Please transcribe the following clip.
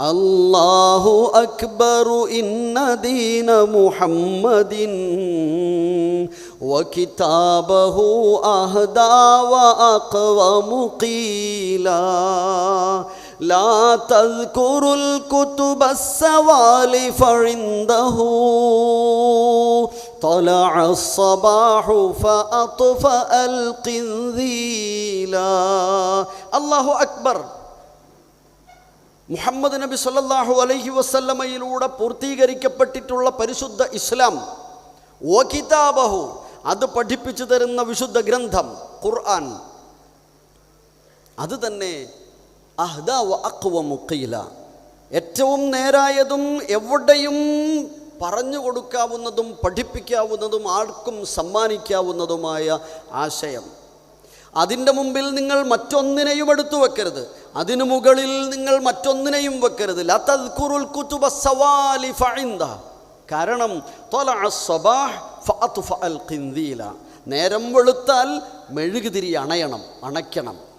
الله أكبر إن دين محمد وكتابه أهدى وأقوم قيلا. لا تذكر الكتب السوالف عنده طلع الصباح فأطفأ القنذيلا الله أكبر. മുഹമ്മദ് നബി സല്ലാഹു അലൈഹി വസല്ലമയിലൂടെ പൂർത്തീകരിക്കപ്പെട്ടിട്ടുള്ള പരിശുദ്ധ ഇസ്ലാം ഓ കിതാബഹു അത് പഠിപ്പിച്ചു തരുന്ന വിശുദ്ധ ഗ്രന്ഥം ഖുർആൻ. അത് തന്നെ ഏറ്റവും നേരായതും എവിടെയും പറഞ്ഞു കൊടുക്കാവുന്നതും പഠിപ്പിക്കാവുന്നതും ആർക്കും സമ്മാനിക്കാവുന്നതുമായ ആശയം. അതിന്റെ മുമ്പിൽ നിങ്ങൾ മറ്റൊന്നിനെയും എടുത്തു വെക്കരുത്. അതിനു മുകളിൽ നിങ്ങൾ മറ്റൊന്നിനെയും വെക്കരുത്. ഫഇന്ദ കാരണം. നേരം വെളുത്താൽ മെഴുകുതിരി അണയണം അണയ്ക്കണം.